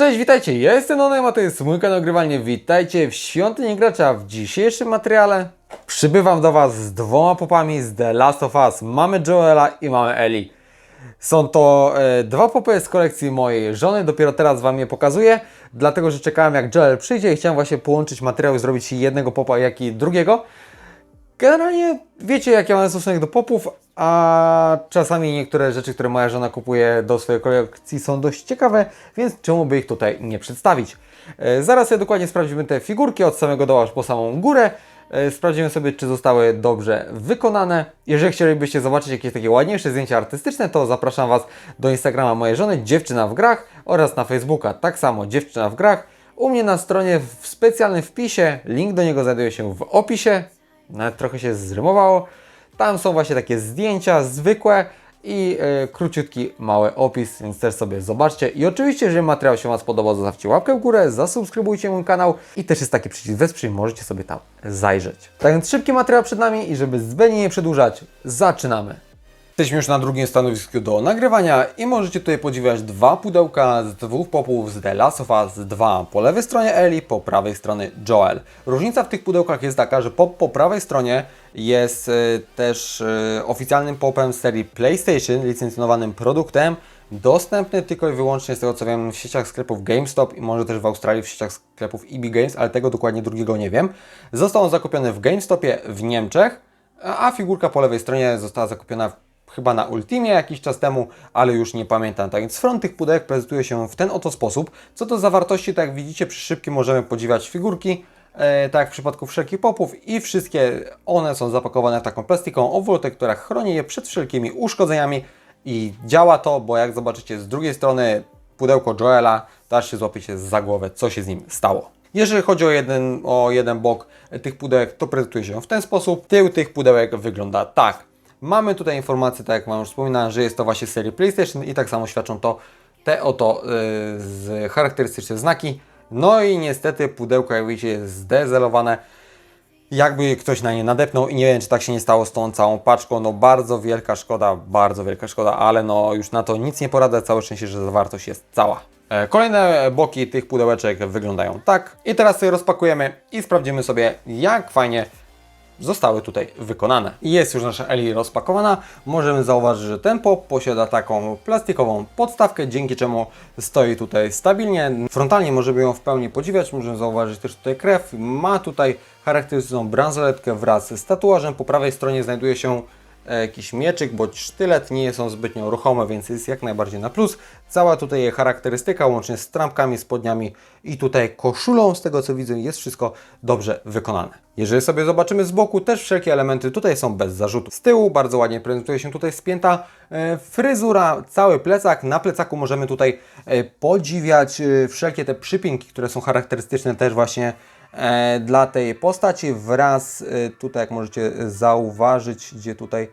Cześć, witajcie, ja jestem Onem, a to jest mój kanał Grywalnie. Witajcie w Świątyni Gracza. W dzisiejszym materiale przybywam do Was z dwoma popami z The Last of Us. Mamy Joela i mamy Ellie. Są to e, dwa popy z kolekcji mojej żony, dopiero teraz Wam je pokazuję, dlatego że czekałem jak Joel przyjdzie i chciałem właśnie połączyć materiał i zrobić jednego popa, jak i drugiego. Generalnie wiecie, jak ja mam stosunek do popów, a czasami niektóre rzeczy, które moja żona kupuje do swojej kolekcji są dość ciekawe, więc czemu by ich tutaj nie przedstawić? E, Zaraz sobie dokładnie sprawdzimy te figurki od samego dołu aż po samą górę. E, Sprawdzimy sobie, czy zostały dobrze wykonane. Jeżeli chcielibyście zobaczyć jakieś takie ładniejsze zdjęcia artystyczne, to zapraszam Was do Instagrama mojej żony, Dziewczyna w Grach oraz na Facebooka, tak samo Dziewczyna w Grach. U mnie na stronie w specjalnym wpisie, link do niego znajduje się w opisie, nawet trochę się zrymowało. Tam są właśnie takie zdjęcia zwykłe i e, króciutki mały opis, więc też sobie zobaczcie. I oczywiście, jeżeli materiał się Wam spodobał, zostawcie łapkę w górę, zasubskrybujcie mój kanał i też jest taki przycisk wesprzyj, możecie sobie tam zajrzeć. Tak więc szybki materiał przed nami i żeby zbędnie nie przedłużać, zaczynamy. Jesteśmy już na drugim stanowisku do nagrywania i możecie tutaj podziwiać dwa pudełka z dwóch popów z The Last of Us 2. Po lewej stronie Ellie, po prawej stronie Joel. Różnica w tych pudełkach jest taka, że pop po prawej stronie jest e, też e, oficjalnym popem serii PlayStation, licencjonowanym produktem, dostępny tylko i wyłącznie z tego co wiem w sieciach sklepów GameStop i może też w Australii w sieciach sklepów EB Games, ale tego dokładnie drugiego nie wiem. Został on zakupiony w GameStopie w Niemczech, a figurka po lewej stronie została zakupiona w chyba na Ultimie jakiś czas temu, ale już nie pamiętam. Tak więc front tych pudełek prezentuje się w ten oto sposób. Co do zawartości, tak jak widzicie, przy szybkim możemy podziwiać figurki, e, tak jak w przypadku wszelkich popów i wszystkie one są zapakowane w taką plastikową obwolotę, która chroni je przed wszelkimi uszkodzeniami i działa to, bo jak zobaczycie z drugiej strony pudełko Joela, to aż się złapiecie za głowę, co się z nim stało. Jeżeli chodzi o jeden, o jeden bok tych pudełek, to prezentuje się w ten sposób. Tył tych pudełek wygląda tak. Mamy tutaj informację, tak jak Wam już wspominałem, że jest to właśnie z serii PlayStation i tak samo świadczą to te oto yy, charakterystyczne znaki. No i niestety pudełko, jak widzicie, jest zdezelowane. Jakby ktoś na nie nadepnął i nie wiem, czy tak się nie stało z tą całą paczką. No bardzo wielka szkoda, bardzo wielka szkoda, ale no już na to nic nie poradzę. Całe szczęście, że zawartość jest cała. E, Kolejne boki tych pudełeczek wyglądają tak. I teraz sobie rozpakujemy i sprawdzimy sobie, jak fajnie zostały tutaj wykonane. Jest już nasza Eli rozpakowana. Możemy zauważyć, że ten pop posiada taką plastikową podstawkę, dzięki czemu stoi tutaj stabilnie. Frontalnie możemy ją w pełni podziwiać. Możemy zauważyć też tutaj krew. Ma tutaj charakterystyczną bransoletkę wraz z tatuażem. Po prawej stronie znajduje się jakiś mieczyk bądź sztylet, nie są zbytnio ruchome, więc jest jak najbardziej na plus. Cała tutaj charakterystyka, łącznie z trampkami, spodniami i tutaj koszulą, z tego co widzę, jest wszystko dobrze wykonane. Jeżeli sobie zobaczymy z boku, też wszelkie elementy tutaj są bez zarzutu. Z tyłu bardzo ładnie prezentuje się tutaj spięta e, fryzura, cały plecak. Na plecaku możemy tutaj e, podziwiać e, wszelkie te przypinki, które są charakterystyczne też właśnie e, dla tej postaci wraz e, tutaj jak możecie zauważyć, gdzie tutaj e,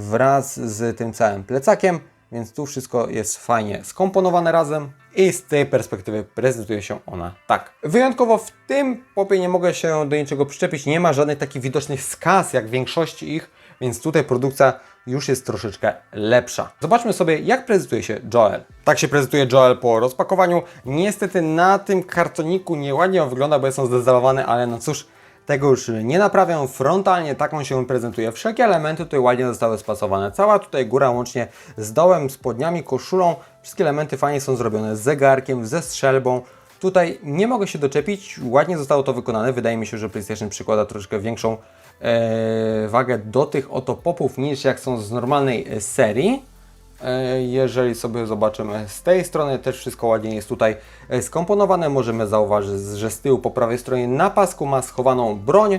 wraz z tym całym plecakiem, więc tu wszystko jest fajnie skomponowane razem i z tej perspektywy prezentuje się ona tak. Wyjątkowo w tym popie nie mogę się do niczego przyczepić, nie ma żadnych takich widocznych skaz jak w większości ich, więc tutaj produkcja już jest troszeczkę lepsza. Zobaczmy sobie, jak prezentuje się Joel. Tak się prezentuje Joel po rozpakowaniu. Niestety na tym kartoniku nieładnie on wygląda, bo jest on zdezolowany, ale no cóż, tego już nie naprawiam. Frontalnie taką się prezentuje. Wszelkie elementy tutaj ładnie zostały spasowane. Cała tutaj góra łącznie z dołem, spodniami, koszulą. Wszystkie elementy fajnie są zrobione z zegarkiem, ze strzelbą. Tutaj nie mogę się doczepić, ładnie zostało to wykonane. Wydaje mi się, że PlayStation przykłada troszkę większą wagę do tych oto popów niż jak są z normalnej e, serii. E, Jeżeli sobie zobaczymy z tej strony, też wszystko ładnie jest tutaj e, skomponowane. Możemy zauważyć, że z tyłu po prawej stronie na pasku ma schowaną broń.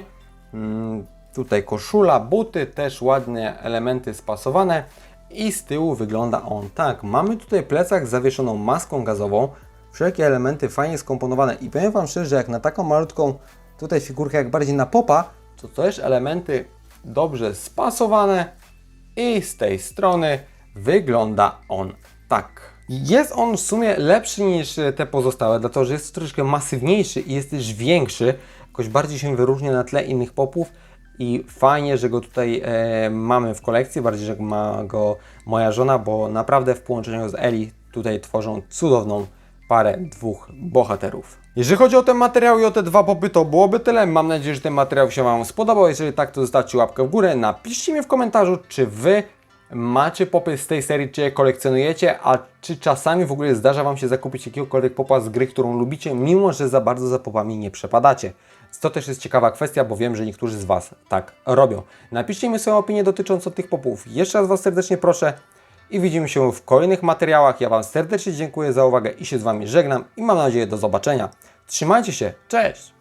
Mm, Tutaj koszula, buty, też ładnie elementy spasowane. I z tyłu wygląda on tak. Mamy tutaj plecak z zawieszoną maską gazową. Wszelkie elementy fajnie skomponowane. I powiem Wam szczerze, że jak na taką malutką tutaj figurkę, jak bardziej na popa, to też elementy dobrze spasowane. I z tej strony wygląda on tak. Jest on w sumie lepszy niż te pozostałe, dlatego że jest troszkę masywniejszy i jest też większy. Jakoś bardziej się wyróżnia na tle innych popów i fajnie, że go tutaj e, mamy w kolekcji, bardziej, że ma go moja żona, bo naprawdę w połączeniu z Eli tutaj tworzą cudowną parę, dwóch bohaterów. Jeżeli chodzi o ten materiał i o te dwa popy, to byłoby tyle. Mam nadzieję, że ten materiał się Wam spodobał. Jeżeli tak, to zostawcie łapkę w górę. Napiszcie mi w komentarzu, czy Wy macie popy z tej serii, czy je kolekcjonujecie, a czy czasami w ogóle zdarza Wam się zakupić jakiegokolwiek popa z gry, którą lubicie, mimo że za bardzo za popami nie przepadacie. To też jest ciekawa kwestia, bo wiem, że niektórzy z Was tak robią. Napiszcie mi swoją opinię dotyczącą tych popów. Jeszcze raz Was serdecznie proszę i widzimy się w kolejnych materiałach. Ja Wam serdecznie dziękuję za uwagę i się z Wami żegnam i mam nadzieję do zobaczenia. Trzymajcie się, cześć!